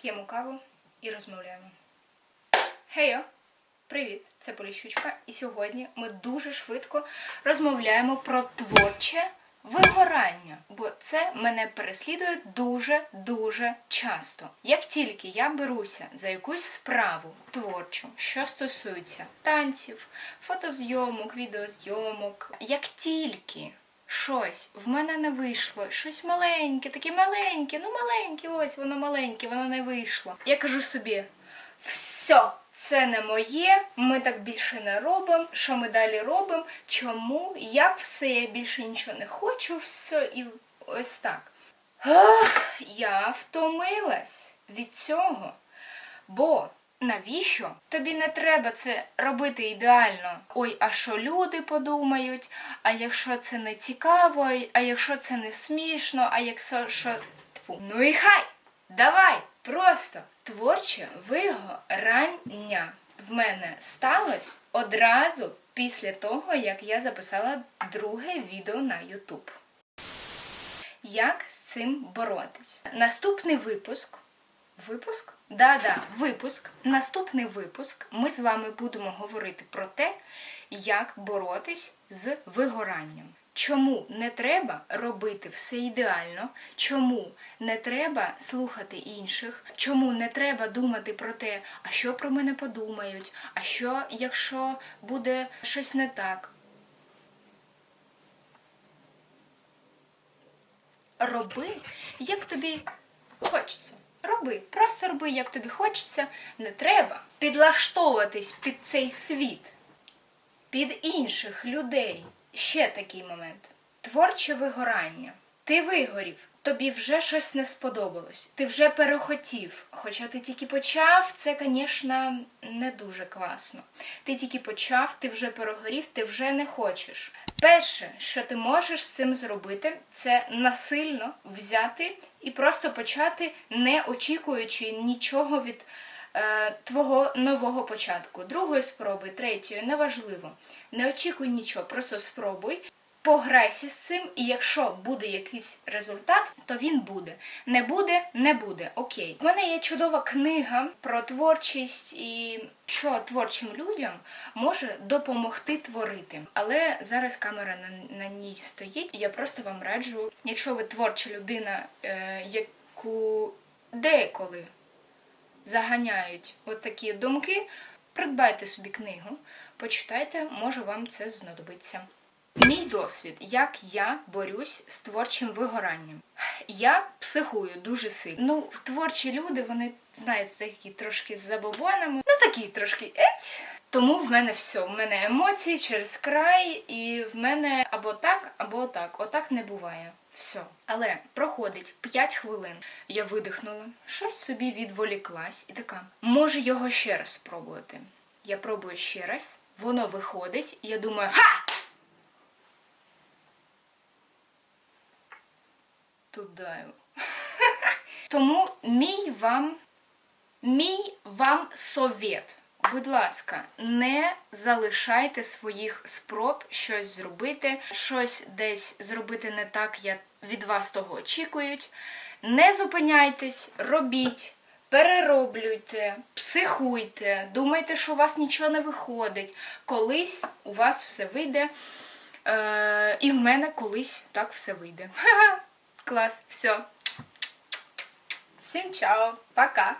П'ємо каву і розмовляємо. Хейо! Привіт! Це Поліщучка. І сьогодні ми дуже швидко розмовляємо про творче вигорання, бо це мене переслідує дуже-дуже часто. Як тільки я беруся за якусь справу творчу, що стосується танців, фотозйомок, відеозйомок, як тільки щось в мене не вийшло, щось маленьке, таке маленьке, ну маленьке, ось воно маленьке, воно не вийшло. Я кажу собі: все, це не моє, ми так більше не робимо. Що ми далі робимо? Чому? Як все? Я більше нічого не хочу, все і ось так. Ах, я втомилась від цього. Бо навіщо? Тобі не треба це робити ідеально. Ой, а що люди подумають? А якщо це не цікаво, а якщо це не смішно, а якщо що. Тьфу. Ну і хай! Давай! Просто творче вигорання в мене сталося одразу після того, як я записала друге відео на YouTube. Як з цим боротись? Наступний випуск. Випуск? Да-да, випуск. Наступний випуск ми з вами будемо говорити про те, як боротись з вигоранням. Чому не треба робити все ідеально? Чому не треба слухати інших? Чому не треба думати про те, а що про мене подумають? А що, якщо буде щось не так? Роби, як тобі хочеться. Роби, просто роби, як тобі хочеться. Не треба підлаштовуватись під цей світ, під інших людей. Ще такий момент. Творче вигорання. Ти вигорів, тобі вже щось не сподобалось, ти вже перехотів. Хоча ти тільки почав, це, звісно, не дуже класно. Ти тільки почав, ти вже перегорів, ти вже не хочеш. Перше, що ти можеш з цим зробити, це насильно взяти і просто почати, не очікуючи нічого від е, твого нового початку. Другої спроби, третьої, неважливо. Не очікуй нічого, просто спробуй. Пограйся з цим, і якщо буде якийсь результат, то він буде. Не буде, не буде. Окей. У мене є чудова книга про творчість і що творчим людям може допомогти творити. Але зараз камера на, на ній стоїть. Я просто вам раджу, якщо ви творча людина, е, яку деколи заганяють от такі думки, придбайте собі книгу, почитайте, може вам це знадобиться. Мій досвід, як я борюсь з творчим вигоранням. Я психую дуже сильно. Ну, творчі люди, вони, знаєте, такі трошки з забобонами, ну такі трошки еть. Тому в мене все. В мене емоції через край, і в мене або так, або так. Отак не буває. Все. Але проходить 5 хвилин. Я видихнула, щось собі відволіклась і така. Може його ще раз спробувати. Я пробую ще раз, воно виходить, і я думаю, ха! Туди. Тому мій вам, мій вам совет. Будь ласка, не залишайте своїх спроб щось зробити, щось десь зробити не так, як від вас того очікують. Не зупиняйтесь, робіть, перероблюйте, психуйте, думайте, що у вас нічого не виходить. Колись у вас все вийде. Е, і в мене колись так все вийде. Ха-ха! Все. Всем чао, пока.